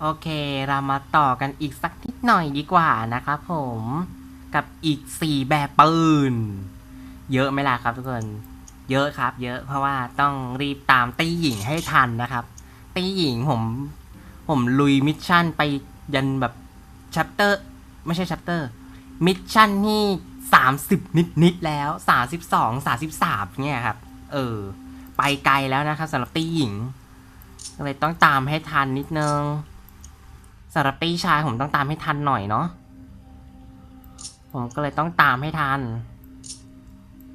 โอเค เรามาต่อกันอีกสักนิดหน่อยดีกว่านะครับผมกับอีกสี่แบบปืน เยอะไหมล่ะครับทุกคน เยอะครับ เยอะเพราะว่าต้องรีบตามตีหญิงให้ทันนะครับ ตีหญิงผม ผมลุยมิชชั่นไปยันแบบชัปเตอร์ ไม่ใช่ชัปเตอร์ มิชชั่นที่สามสิบนิดนิดแล้วสามสิบสองสาสิบสามเนี่ยครับ เออ ไปไกลแล้วนะครับสำหรับตีหญิงเลยต้องตามให้ทันนิดนึง สำหรับตี้ชายผมต้องตามให้ทันหน่อยเนาะผมก็เลยต้องตามให้ทัน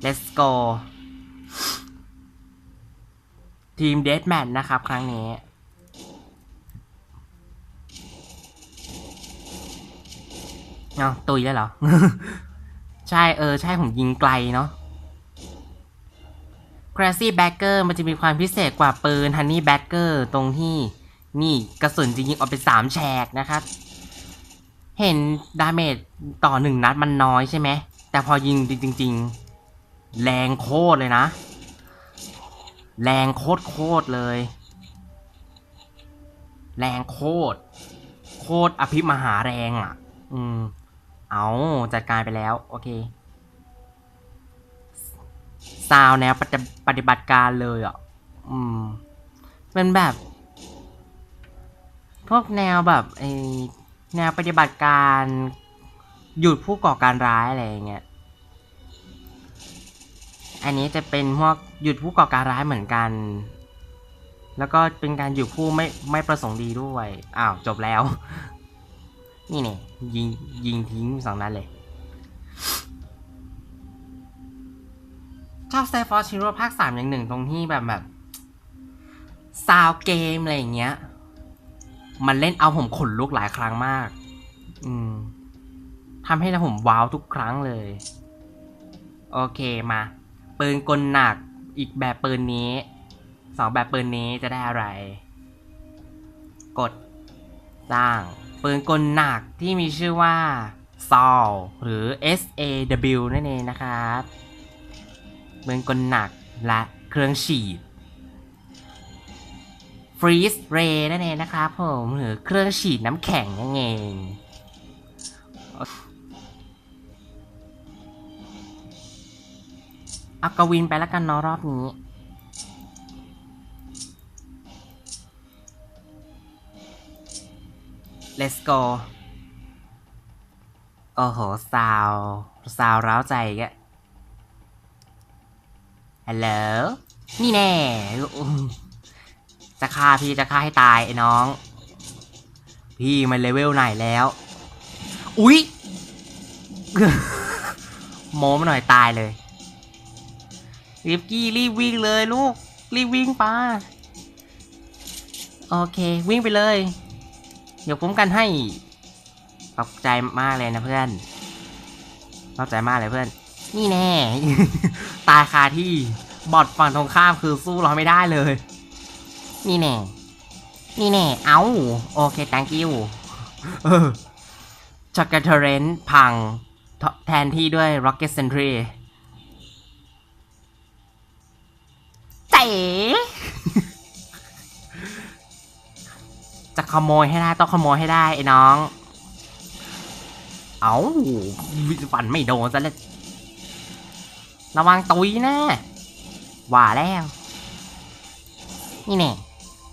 let's go ทีมเด a แมทนะครับ ครั้งนี้ เอาตุยได้เหรอ ใช่เออ ใช่ผมยิงไกลเนาะ Crazy Bagger มันจะมีความพิเศษกว่าปืน Honey Bagger ตรงที่ นี่กระสุนจะยิงๆออกไปสามแฉกนะครับ เห็นดาเมจต่อหนึ่งนัดมันน้อยใช่ไหม แต่พอยิงจริง ๆ แรงโคตรเลยนะ แรงโคตรโคตรเลย แรงโคตร โคตรอภิมหาแรงอะ อืม เอาจัดการไปแล้ว โอเคซาวแนวปฏิปฏิบัติการเลยอะ อืมเป็นแบบ พวกแนวแบบไอแนวปฏิบัติการหยุดผู้ก่อการร้ายอะไรอย่างเงี้ย อันนี้จะเป็นพวกหยุดผู้ก่อการร้ายเหมือนกัน แล้วก็เป็นการหยุดผู้ไม่ไม่ประสงค์ดีด้วย อ้าวจบแล้ว นี่เนี่ยยิงยิงทิ้งสองนั้นเลย ชอบ s ซฟอร์ชิโร่ภาคสามอย่างหนึ่งตรงที่แบบแบบซาวเกมอะไรอย่างเงี้ย มันเล่นเอาผมขนลุกหลายครั้งมาก อืมทำให้ผมว้าวทุกครั้งเลย โอเคมา ปืนกลหนัก อีกแบบปืนนี้ สองแบบปืนนี้จะได้อะไร กดสร้าง ปืนกลหนักที่มีชื่อว่า SAW หรือ SAW นั่นเองนะครับปืนกลหนักและเครื่องฉีด Freeze Ray นั่นเองนะครับผมหรือเครื่องฉีดน้ำแข็งนั่นเองอากวินไปแล้วกันเนาะรอบนี้ let's go โอ้โห ซาว ซาวร้าวใจอีกฮัลโหลนี่แน่ จะฆ่าพี่จะฆ่าให้ตายไอ้น้อง พี่มันเลเวลไหนแล้ว อุ๊ยโม้มาหน่อยตายเลยรีบกี้รีบวิ่งเลยลูก รีบวิ่งไปโอเค วิ่งไปเลย เดี๋ยวผมกันให้ขอบใจมากเลยนะเพื่อนขอบใจมากเลยเพื่อน นี่แน่ ตายคาที่บอดฝั่งตรงข้ามคือสู้เราไม่ได้เลย นี่แน่ นี่แน่ เอาโอเค thank you ช็อกกเทเรนพัง แทนที่ด้วย Rocket Sentry เจ๋จะขโมยให้ได้ ต้องขโมยให้ได้ ไอ้น้อง เอาฟันไม่โดนซะเลยระวังตุยนะว่าแล้ว นี่แน่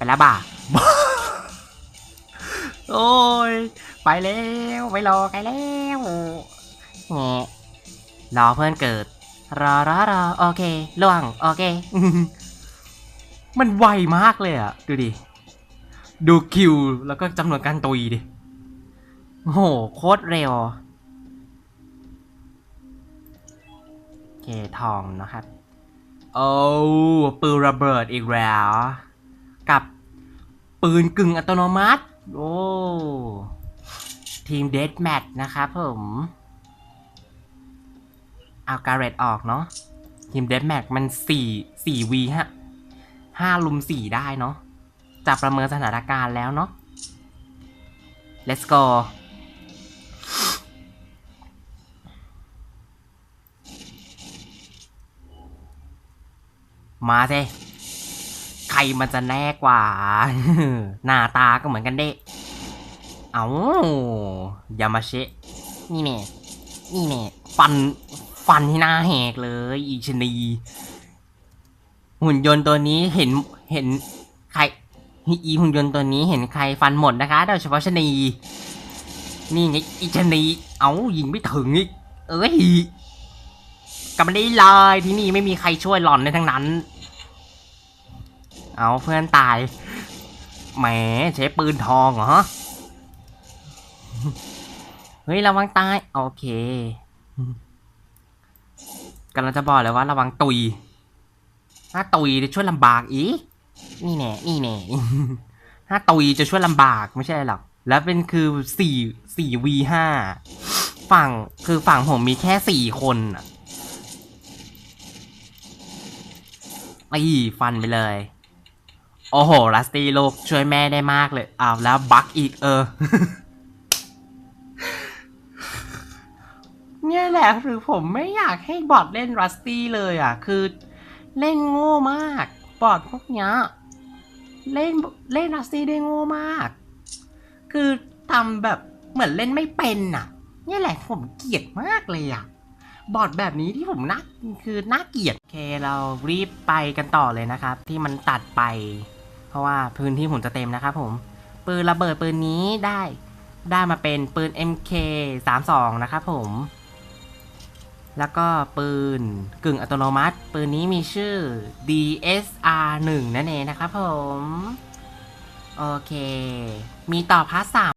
ไปแล้วบ่า โอ้ย ไปแล้วไปรอใครแล้วแงรอเพื่อนเกิด รอรอรอโอเคล่วง โอเค มันไวมากเลยอะดูดิ ดูคิว แล้วก็จำนวนการตุยดิ โอ้โห โคตรเร็ว โอเค ทองนะครับ โอ้ปืนระเบิดอีกแล้ว กับปืนกึ่งอัตโนมัติ โอ้ ทีมเดดแมทนะครับผม เอาการเรตออกเนาะ ทีมเดดแมทมันสี่สี่วีฮะห้าลุมสี่ได้เนาะจะประเมินสถานการณ์แล้วเนาะ let's go มาสิ รมันจะแน่กว่า หน้าตาก็เหมือนกันเด้ เอายามาเชะนี่แน่นี่แน่ฟัน ฟันที่หน้าแหกเลย อีชนี หุ่นยนต์ตัวนี้เห็น เห็นใคร อีหุ่นยนต์ตัวนี้เห็นใครฟันหมดนะคะ โดยเฉพาะชนี นี่ไงอีชนี เอายิงไม่ถึงอีก เอ้ยกลับมาได้เลยที่นี่ไม่มีใครช่วยหล่อนในทั้งนั้น เอาเพื่อนตาย แหมใช้ปืนทองเหรอ เฮ้ยระวังตาย โอเคกำลังจะบอกเลยว่าระวังตุย ถ้าตุยจะช่วยลำบากอีก นี่แน่ นี่แน่ ถ้าตุยจะช่วยลำบากไม่ใช่หรอก แล้วเป็นคือสี่สี่วีห้าฝั่งคือฝั่งผมมีแค่สี่คนอะไอ้ฟันไปเลย โอ้โห ลัสตี้โลกช่วยแม่ได้มากเลย อ้าว แล้วบักอีกเออ เนี่ยแหละคือผมไม่อยากให้บอทเล่นรัสตี้เลยอะ คือเล่นโง่มาก บอทพวกเนี้ยเล่นเล่นรัสตี้ได้โง่มาก คือทำแบบเหมือนเล่นไม่เป็นอะ เนี่ยแหละผมเกลียดมากเลยอะบอดแบบนี้ที่ผมน่าคือน่าเกลียด โอเค เรารีบไปกันต่อเลยนะครับ ที่มันตัดไป เพราะว่าพื้นที่ผมจะเต็มนะครับผม ปืนระเบิดปืนนี้ได้ได้มาเป็นปืน MK 32 นะครับผม แล้วก็ปืนกึ่งอัตโนมัติ ปืนนี้มีชื่อ DSR 1 นั่นเองนะครับผม โอเค มีต่อพาร์ทส